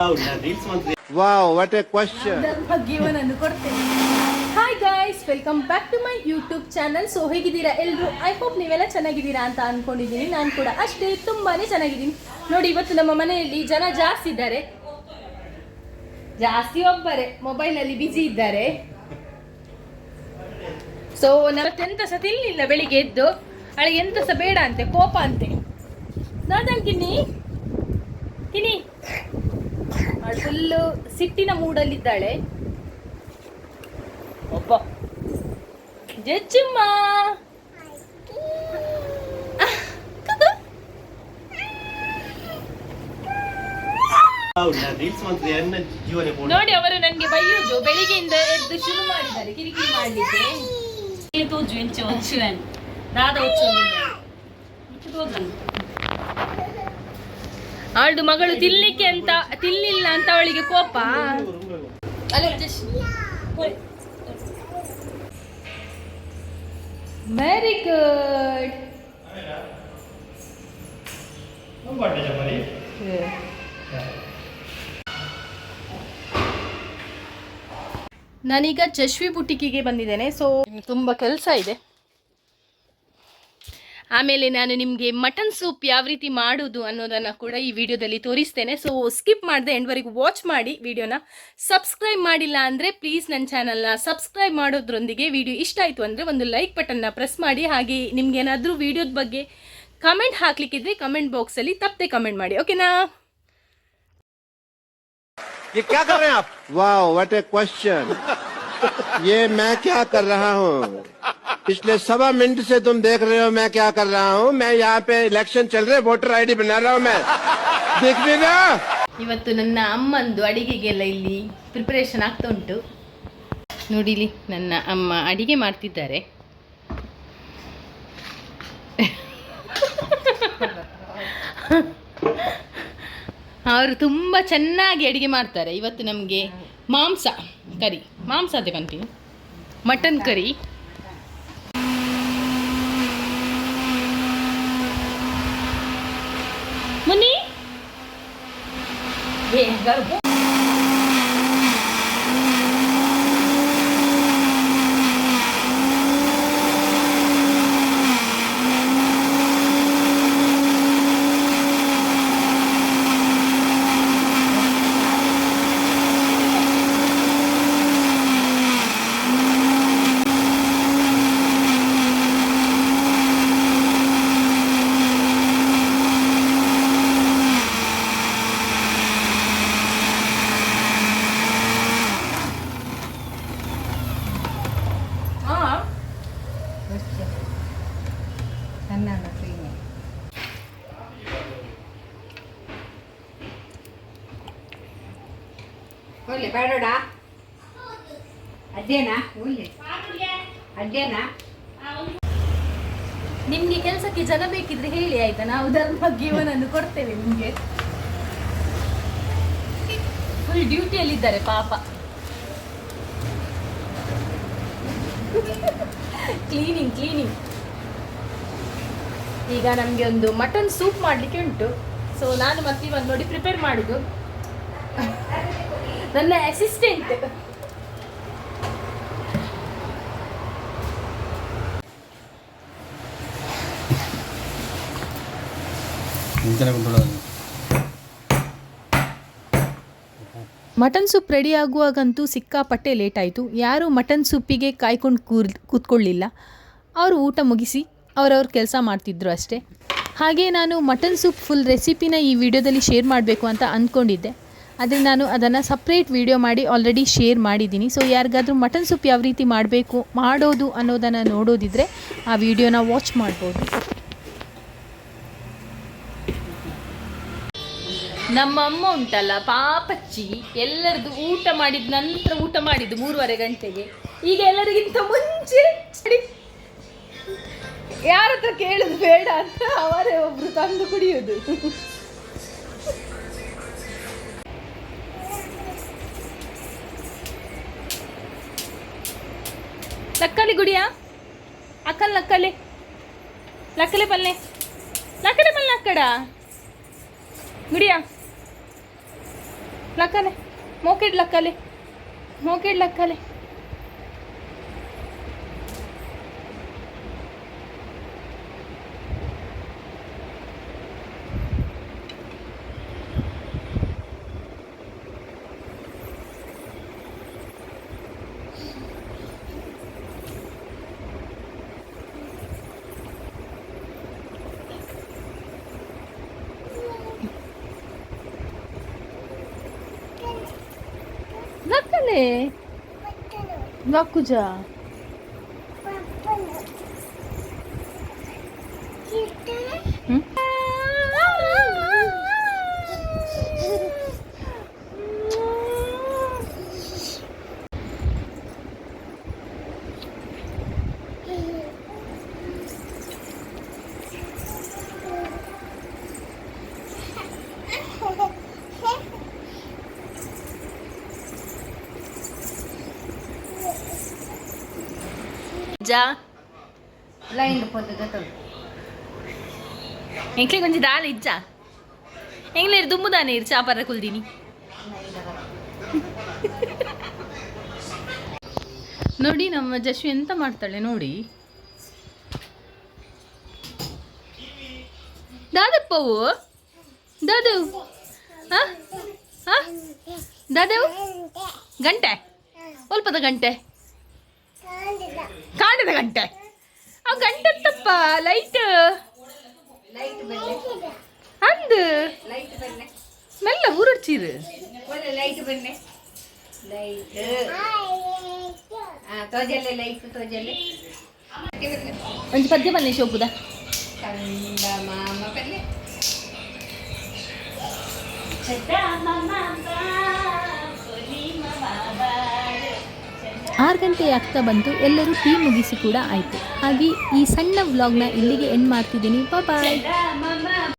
Wow, what a ಕೊಡ್ತೇನೆ. Hi guys welcome back to my YouTube channel so ಹೇಗಿದ್ದೀರಾ ಎಲ್ಲರೂ I hope ನೀವೆಲ್ಲ ಚೆನ್ನಾಗಿದ್ದೀರಾ ಅಂತ ಅನ್ಕೊಂಡಿದ್ದೀನಿ. ನಾನು ಕೂಡ ಅಷ್ಟೇ ತುಂಬಾನೇ ಚೆನ್ನಾಗಿದ್ದೀನಿ. ನೋಡಿ ಇವತ್ತು ನಮ್ಮ ಮನೆಯಲ್ಲಿ ಜನ ಜಾಸ್ತಿ ಇದ್ದಾರೆ. ಜಾಸ್ತಿ ಒಬ್ಬರೇ ಮೊಬೈಲಲ್ಲಿ ಬಿಜಿ ಇದ್ದಾರೆ. ಸೊ ನಲವತ್ತೆಂತ ಸಹ ತಿನ್ಲಿಲ್ಲ ಬೆಳಿಗ್ಗೆ ಎದ್ದು. ಅವಳಿಗೆ ಎಂತ ಸಹ ಬೇಡ ಅಂತೆ ಕೋಪ ಅಂತೆ. ನಾದನ್ ಕಿನ್ನಿ ಕಿನಿ ಫುಲ್ಲು ಸಿಟ್ಟಿನ ಮೂಡಲ್ಲಿದ್ದಾಳೆ. ಒಬ್ಬ. ಜಜ್ಜಮ್ಮ. ನೋಡಿ ಅವರು ನನಗೆ ಬೈಯೋದು. ಬೆಳಿಗ್ಗೆಯಿಂದ ಎದ್ದು ಶುರು ಮಾಡಿದ್ದಾರೆ. ಕಿರಿಕಿರಿ ಮಾಡ್ಲಿಕ್ಕೆ. ತೋಜು cuan Dada ucuan Itu dogan ಅವಳದು ಮಗಳು ತಿನ್ಲಿಕ್ಕೆ ಅಂತ ತಿನ್ಲಿಲ್ಲ ಅಂತ ಅವಳಿಗೆ ಕೋಪ? ವೆರಿ ಗುಡ್ ನಾನೀಗ ಚಶ್ವಿ ಬುಟಿಕಿಗೆ ಬಂದಿದ್ದೇನೆ ಸೊ ತುಂಬ ಕೆಲಸ ಇದೆ. ಆಮೇಲೆ ನಾನು ನಿಮಗೆ ಮಟನ್ ಸೂಪ್ ಯಾವ ರೀತಿ ಮಾಡೋದು ಅನ್ನೋದನ್ನು ಕೂಡ ಈ ವಿಡಿಯೋದಲ್ಲಿ ತೋರಿಸ್ತೇನೆ ಸೊ ಸ್ಕಿಪ್ ಮಾಡದೆ ಎಂಡ್ವರೆಗೂ ವಾಚ್ ಮಾಡಿ ವಿಡಿಯೋನ ಸಬ್ಸ್ಕ್ರೈಬ್ ಮಾಡಿಲ್ಲ ಅಂದರೆ ಪ್ಲೀಸ್ ನನ್ನ ಚಾನಲ್ನ ಸಬ್ಸ್ಕ್ರೈಬ್ ಮಾಡೋದ್ರೊಂದಿಗೆ ವಿಡಿಯೋ ಇಷ್ಟ ಆಯಿತು ಅಂದರೆ ಒಂದು ಲೈಕ್ ಬಟನ್ನ ಪ್ರೆಸ್ ಮಾಡಿ ಹಾಗೆ ನಿಮ್ಗೇನಾದರೂ ವಿಡಿಯೋದ ಬಗ್ಗೆ ಕಮೆಂಟ್ ಹಾಕ್ಲಿಕ್ಕಿದ್ರೆ ಕಮೆಂಟ್ ಬಾಕ್ಸಲ್ಲಿ ತಪ್ಪದೆ ಕಮೆಂಟ್ ಮಾಡಿ ಓಕೆನಾ ये क्या कर रहे हैं आप वाह व्हाट ए क्वेश्चन ये मैं क्या कर रहा हूँ पिछले सवा मिनट से तुम देख रहे हो मैं क्या कर रहा हूँ मैं यहाँ पे इलेक्शन चल रहे वोटर आईडी बना रहा हूँ मैं देख नहीं रहा ಇವತ್ತು ನನ್ನ ಅಮ್ಮಂದು ಅಡಿಗೆಗೆಲ್ಲ ಇಲ್ಲಿ ಪ್ರಿಪರೇಷನ್ ಆಗ್ತಾ ಉಂಟು ನೋಡಿಲಿ ನನ್ನ ಅಮ್ಮ ಅಡಿಗೆ ಮಾಡ್ತಿದ್ದಾರೆ ಅವರು ತುಂಬ ಚೆನ್ನಾಗಿ ಅಡಿಗೆ ಮಾಡ್ತಾರೆ ಇವತ್ತು ನಮಗೆ ಮಾಂಸ ಕರಿ ಮಾಂಸ ಅದೇ ಕಂತೀನಿ ಮಟನ್ ಕರಿ ભેગર ಒಳ್ಳೆ ಬೇಡೋಡ ಅಜ್ಜೇನಾ ಒಳ್ಳೆ ಅಜ್ಜೇನಾ ನಿಮ್ಗೆ ಕೆಲಸಕ್ಕೆ ಜನ ಬೇಕಿದ್ರೆ ಹೇಳಿ, ಆಯ್ತಾ? ನಾವು ಧರ್ಮ ಜೀವನನ್ನು ಕೊಡ್ತೇವೆ ನಿಮ್ಗೆ. ಫುಲ್ ಡ್ಯೂಟಿಯಲ್ಲಿದ್ದಾರೆ ಪಾಪ. ಕ್ಲೀನಿಂಗ್ ಕ್ಲೀನಿಂಗ್ ಈಗ ನಮಗೆ ಒಂದು ಮಟನ್ ಸೂಪ್ ಮಾಡಲಿಕ್ಕೆ ಉಂಟು. ಸೊ ನಾನು ಮತ್ತೆ ಇವಾಗ ನೋಡಿ ಪ್ರಿಪೇರ್ ಮಾಡುದು. ನನ್ನ ಅಸಿಸ್ಟೆಂಟ್ ಮಟನ್ ಸೂಪ್ ರೆಡಿ ಆಗುವಾಗಂತೂ ಸಿಕ್ಕಾಪಟ್ಟೆ ಲೇಟ್ ಆಯಿತು. ಯಾರು ಮಟನ್ ಸೂಪಿಗೆ ಕಾಯ್ಕೊಂಡು ಕೂರ್ ಕೂತ್ಕೊಳ್ಳಿಲ್ಲ. ಅವರು ಊಟ ಮುಗಿಸಿ ಅವರವ್ರ ಕೆಲಸ ಮಾಡ್ತಿದ್ರು ಅಷ್ಟೇ. ಹಾಗೆ ನಾನು ಮಟನ್ ಸೂಪ್ ಫುಲ್ ರೆಸಿಪಿನ ಈ ವಿಡಿಯೋದಲ್ಲಿ ಶೇರ್ ಮಾಡಬೇಕು ಅಂತ ಅಂದ್ಕೊಂಡಿದ್ದೆ ಆದರೆ ನಾನು ಅದನ್ನು ಸಪ್ರೇಟ್ ವಿಡಿಯೋ ಮಾಡಿ ಆಲ್ರೆಡಿ ಶೇರ್ ಮಾಡಿದ್ದೀನಿ. ಸೊ ಯಾರಿಗಾದರೂ ಮಟನ್ ಸೂಪ್ ಯಾವ ರೀತಿ ಮಾಡಬೇಕು, ಮಾಡೋದು ಅನ್ನೋದನ್ನು ನೋಡೋದಿದ್ರೆ ಆ ವಿಡಿಯೋನ ವಾಚ್ ಮಾಡ್ಬೋದು. ನಮ್ಮ ಅಮ್ಮ ಉಂಟಲ್ಲ, ಪಾಪಚ್ಚಿ. ಎಲ್ಲರದು ಊಟ ಮಾಡಿದ ನಂತರ ಊಟ ಮಾಡಿದ್ದು ಮೂರುವರೆ ಗಂಟೆಗೆ. ಈಗ ಎಲ್ಲರಿಗಿಂತ ಮುಂಚೆ ಯಾರ ಹತ್ರ ಕೇಳುದು ಬೇಡ ಅಂತ ಅವರೇ ಒಬ್ರು ತಂದು ಕುಡಿಯುದು. ಲಕ್ಕಲಿ ಗುಡಿಯಾ? ಅಕ್ಕಲ್ ಲಕ್ಕಲೆ ಲಕ್ಕಲೆ ಪಲ್ಲೆ. ಲಕ್ಕಡೆ ಪಲ್ಲೆ ಅಕ್ಕಡ ಗುಡಿಯಾ? ಲಕ್ಕಲೆ ಮೋಕೆಡ್ ಲಕ್ಕಲೆ. ಮೋಕೆಡ್ ಲಕ್ಕಲೆ. ne? Bak kucağa. ಜಾ ಲೈನ್ ಪೊದ್ದು ಗೊತ್ತುಂಟು ಎಂಕ್ಲೆ ಕೊಂಚ ದಾಲ ಇಜ್ಜ? ಎಂಗ್ಲೆ ದುಮ್ಮುದಾನೆ ಇರ್ ಚಾಪರ ಕುಲ್ದಿನಿ. ನೋಡಿ ನಮ್ಮ ಜಶ್ವಿ ಎಂತ ಮಾಡ್ತಾಳೆ ನೋಡಿ. ದಾದಪ್ಪವು ದಾದವ್ ಹಾ ಹಾ ದಾದವು ಗಂಟೆ? ಸ್ವಲ್ಪದ ಗಂಟೆ. ಕಾಂಡದ ಗಂಟೆ. ಆ ಗಂಟೆ ತಪ್ಪ ಲೈಟ್ ಲೈಟ್ ಬನ್ನಿ ಅಂದು ಲೈಟ್ ಬನ್ನಿ ಮೆಲ್ಲ ಊರುಡ್ಚೀರು ಒಳ್ಳೆ ಲೈಟ್ ಬನ್ನಿ ಲೈಟ್ ಹಾ ತೋಜಲ್ಲೆ ಲೈಟ್ ತೋಜಲ್ಲೆ. ಒಂಜಿ ಪದ್ಯ ಬನ್ನಿ ಶೋಪುದ ಕಂದ ಮಾಮ ಬನ್ನಿ ಆರು ಗಂಟೆ ಆಗ್ತಾ ಬಂತು, ಎಲ್ಲರೂ ಟೀ ಮುಗಿಸಿ ಕೂಡ ಆಯಿತು. ಹಾಗೆ ಈ ಸಣ್ಣ ವ್ಲಾಗ್ನ ಇಲ್ಲಿಗೆ ಎಂಡ್ ಮಾಡ್ತಿದ್ದೀನಿ. ಬಾಯ್